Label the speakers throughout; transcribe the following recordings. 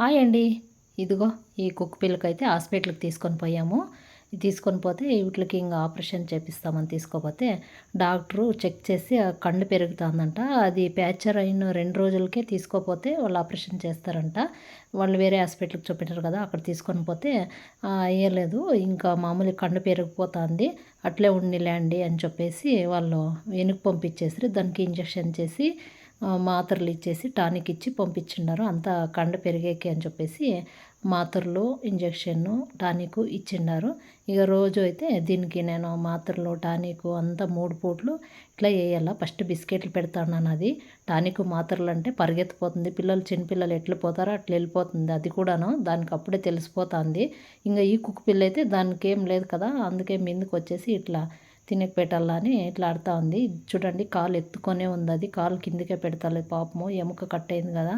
Speaker 1: Hi అండి. ఇదిగో ఈ కుక్క పిల్లకైతే హాస్పిటల్కి తీసుకొని పోయాము. తీసుకొని పోతే వీటికి ఇంకా ఆపరేషన్ చేపిస్తామని తీసుకోపోతే డాక్టరు చెక్ చేసి కండు పెరుగుతుందంట. అది ప్యాచర్ అయిన రెండు రోజులకే తీసుకోపోతే వాళ్ళు ఆపరేషన్ చేస్తారంట. వాళ్ళు వేరే హాస్పిటల్కి చూపించారు కదా అక్కడ తీసుకొని పోతే అయ్యలేదు. ఇంకా మామూలు కండు పెరిగిపోతుంది. అట్లే ఉండిలేండి అని చెప్పేసి వాళ్ళు వెనుక పంపించేసి దానికి ఇంజక్షన్ చేసి మాత్రలు ఇచ్చేసి టానిక్ ఇచ్చి పంపించిండారు అంతా కండ పెరిగేకి అని చెప్పేసి మాత్రలు ఇంజక్షన్ను టానిక్ ఇచ్చిండారు. ఇక రోజు అయితే దీనికి నేను మాత్రలు టానిక్ అంతా మూడు పూట్లు ఇట్లా వేయాల. ఫస్ట్ బిస్కెట్లు పెడతాను అది. టానిక్ మాత్రలు అంటే పరిగెత్తిపోతుంది. పిల్లలు చిన్నపిల్లలు ఎట్లా పోతారో అట్లా వెళ్ళిపోతుంది. అది కూడాను దానికి అప్పుడే తెలిసిపోతుంది. ఇంకా ఈ కుక్క పిల్ల అయితే దానికి ఏం లేదు కదా. అందుకే మిందుకు వచ్చేసి ఇట్లా తినక పెట్టాలని ఇట్లా ఆడుతూ ఉంది. చూడండి కాలు ఎత్తుకొనే ఉంది అది. కాలు కిందకే పెడతాలి పాపము. ఎముక కట్ అయింది కదా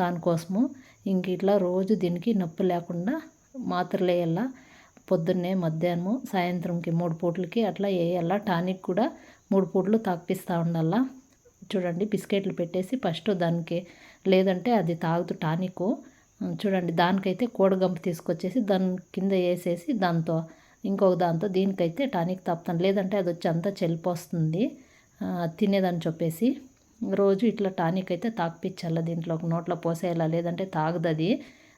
Speaker 1: దానికోసము. ఇంక ఇట్లా రోజు దీనికి నొప్పి లేకుండా మాత్రలు వేయాలా పొద్దున్నే మధ్యాహ్నము సాయంత్రంకి మూడు పూటలకి అట్లా వేయాలా టానిక్ కూడా మూడు పూటలు తాపిస్తూ ఉండాలా చూడండి బిస్కెట్లు పెట్టేసి ఫస్ట్ దానికి లేదంటే అది తాగుతూ టానిక్. చూడండి దానికైతే కోడగంపు తీసుకొచ్చేసి దాని కింద వేసేసి దాంతో ఇంకొక దాంతో దీనికైతే టానిక్ తాపుతాను. లేదంటే అది వచ్చి అంతా చెల్లిపోస్తుంది. తినేదని చెప్పేసి. రోజు ఇట్లా టానిక్ అయితే తాకిపించాల దీంట్లో. ఒక నోట్లో పోసేయాలా? లేదంటే తాగదది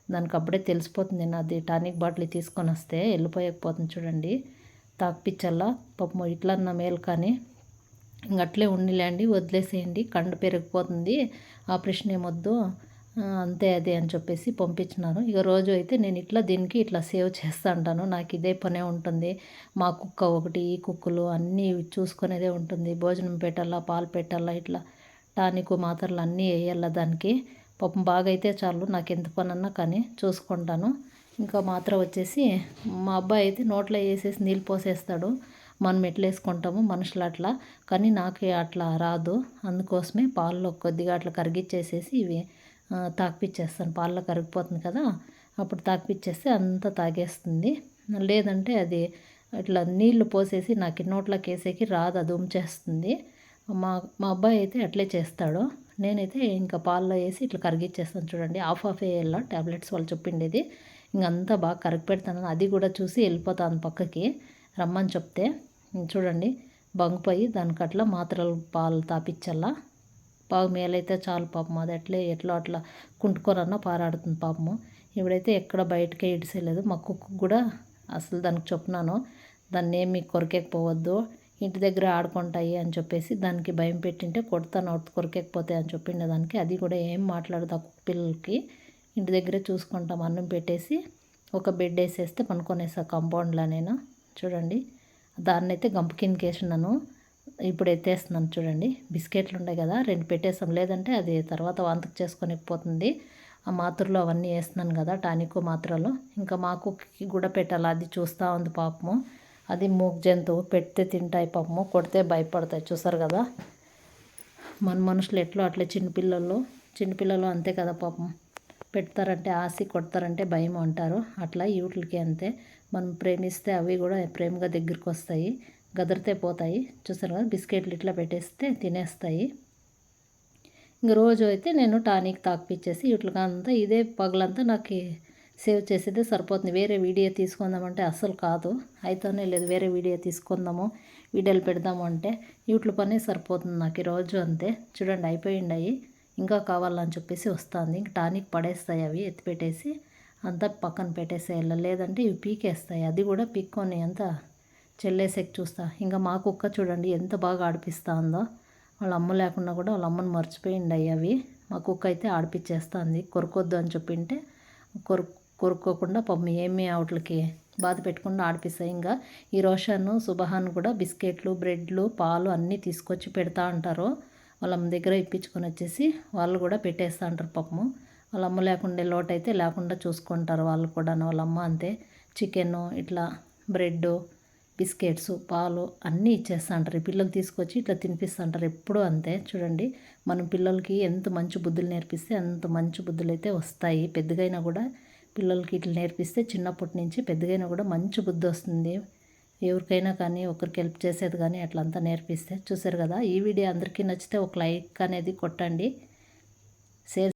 Speaker 1: దానికి అప్పుడే తెలిసిపోతుంది. నాది టానిక్ బాటిల్ తీసుకొని వస్తే వెళ్ళిపోయకపోతుంది చూడండి. తాకిపించాలా పాపం ఇట్లన్న మేలు కానీ. ఇంకట్లే ఉండిలేండి. వదిలేసేయండి. కండు పెరిగిపోతుంది. ఆపరేషన్ ఏమొద్దు. అంతే అదే అని చెప్పేసి పంపించినారు ఇక రోజు అయితే నేను ఇట్లా దీనికి ఇట్లా సేవ్ చేస్తూ ఉంటాను నాకు ఇదే పనే ఉంటుంది. మా కుక్క ఒకటి ఈ కుక్కలు అన్నీ చూసుకునేదే ఉంటుంది. భోజనం పెట్టాలా పాలు పెట్టాలా ఇట్లా టానిక్ మాత్రలు అన్నీ వేయాలా దానికి. పాపం బాగా అయితే చాలు నాకు ఎంత పని అన్నా కానీ చూసుకుంటాను. ఇంకా మాత్ర వచ్చేసి మా అబ్బాయి అయితే నోట్లో వేసేసి నీళ్ళు పోసేస్తాడు. మనం ఎట్లా వేసుకుంటాము మనుషులు అట్లా. కానీ నాకు అట్లా రాదు. అందుకోసమే పాల్లో కొద్దిగా అట్లా కరిగిచ్చేసేసి ఇవి తాకిపిచ్చేస్తాను. పాలలో కరిగిపోతుంది కదా అప్పుడు తాకిపిచ్చేస్తే అంతా తాగేస్తుంది. లేదంటే అది ఇట్లా నీళ్ళు పోసేసి నాకు నోట్లోకి వేసేకి రాదు అది ఉంచేస్తుంది మా మా అబ్బాయి అయితే అట్లే చేస్తాడు. నేనైతే ఇంకా పాలలో వేసి ఇట్లా కరిగిచ్చేస్తాను చూడండి. హాఫ్ హాఫ్ వేయాల ట్యాబ్లెట్స్ వాళ్ళు చెప్పిండేది. ఇంకంతా బాగా కరిగి పెడతాను అది కూడా చూసి వెళ్ళిపోతాను పక్కకి రమ్మని చెప్తే. చూడండి బంగిపోయి దానికి అట్లా మాత్రలు పాలు తాపించాలా బాగా మేలైతే చాలు పాపం. అది అట్లే ఎట్లా అట్లా కుంటుకోరన్నా పారాడుతుంది పాపము. ఇప్పుడైతే ఎక్కడ బయటకే ఇడిసేయలేదు. మా కుక్క కూడా అసలు దానికి చెప్పినాను దాన్ని ఏమి కొరికేకపోవద్దు ఇంటి దగ్గర ఆడుకుంటాయి అని చెప్పేసి దానికి భయం పెట్టింటే కొడతాను కొరికేకపోతాయి అని చెప్పిండే దానికి. అది కూడా ఏం మాట్లాడదు ఆ కుక్క పిల్లలకి. ఇంటి దగ్గరే చూసుకుంటాం అన్నం పెట్టేసి ఒక బెడ్ వేసేస్తే పనుకొనేసా కాంపౌండ్లో నేను. చూడండి. దాన్నైతే గంప కిందకి వేసినాను ఇప్పుడు ఎత్తేస్తున్నాను చూడండి. బిస్కెట్లు ఉన్నాయి కదా రెండు పెట్టేస్తాం లేదంటే అది తర్వాత వాంతకు చేసుకొని పోతుంది. ఆ మాత్రలు అవన్నీ వేస్తున్నాను కదా టానిక్ మాత్రలు. ఇంకా మా కుక్కి కూడా పెట్టాలి. అది చూస్తూ ఉంది పాపము. అది మూగ జంతువు. పెడితే తింటాయి పాపము. కొడితే భయపడతాయి. చూసారు కదా? మన మనుషులు ఎట్లా అట్లే చిన్నపిల్లలు చిన్నపిల్లలు అంతే కదా పాపం. పెడతారంటే ఆసి కొడతారంటే భయం అంటారు. అట్లా వీటికి అంతే. మనం ప్రేమిస్తే అవి కూడా ప్రేమగా దగ్గరికి వస్తాయి. గదిరితే పోతాయి. చూసారు కదా? బిస్కెట్లు ఇట్లా పెట్టేస్తే తినేస్తాయి. ఇంక రోజు అయితే నేను టానిక్ తాకిపించేసి వీటికి అంతా ఇదే పగలంతా నాకు సేవ్ చేసేదే సరిపోతుంది. వేరే వీడియో తీసుకుందామంటే అస్సలు కాదు. అయితేనే లేదు వేరే వీడియో తీసుకుందాము వీడియోలు పెడదాము అంటే వీటి పనే సరిపోతుంది నాకు ఈరోజు అంతే. చూడండి అయిపోయిండాయి. ఇంకా కావాలని చెప్పేసి వస్తుంది. ఇంక టానిక్ పడేస్తాయి అవి ఎత్తిపెట్టేసి అంతా పక్కన పెట్టేసేయాలి. లేదంటే ఇవి పీకేస్తాయి. అది కూడా పీక్కొని అంతా చెల్లేసేకి చూస్తా. ఇంకా మా కుక్క చూడండి ఎంత బాగా ఆడిపిస్తా ఉందో వాళ్ళ అమ్మ లేకుండా కూడా వాళ్ళ అమ్మని మర్చిపోయిండి అవి. మా కుక్క అయితే ఆడిపించేస్తుంది కొరుకొద్దు అని చెప్పింటే కొరు కొరుక్కోకుండా పాపం ఏమీ అవుట్లకి బాధ పెట్టకుండా ఆడిపిస్తాయి ఇంకా ఈ రోషను సుబహాన్ కూడా బిస్కెట్లు బ్రెడ్లు పాలు అన్నీ తీసుకొచ్చి పెడతా ఉంటారు వాళ్ళ అమ్మ దగ్గర ఇప్పించుకొని వచ్చేసి వాళ్ళు కూడా పెట్టేస్తూ ఉంటారు పాపము. వాళ్ళ అమ్మ లేకుండా లోటు అయితే లేకుండా చూసుకుంటారు వాళ్ళు కూడా వాళ్ళ అమ్మ అంతే. చికెను ఇట్లా బ్రెడ్ బిస్కెట్స్ పాలు అన్నీ ఇచ్చేస్తుంటారు. పిల్లలు తీసుకొచ్చి ఇట్లా తినిపిస్తుంటారు. ఎప్పుడూ అంతే. చూడండి మనం పిల్లలకి ఎంత మంచి బుద్ధులు నేర్పిస్తే అంత మంచి బుద్ధులు అయితే వస్తాయి. పెద్దగైనా కూడా పిల్లలకి ఇట్లా నేర్పిస్తే చిన్నప్పటి నుంచి పెద్దగైనా కూడా మంచి బుద్ధి వస్తుంది. ఎవరికైనా కానీ ఒకరికి హెల్ప్ చేసేది కానీ అట్లంతా నేర్పిస్తే. చూసారు కదా ఈ వీడియో అందరికీ నచ్చితే ఒక లైక్ అనేది కొట్టండి. షేర్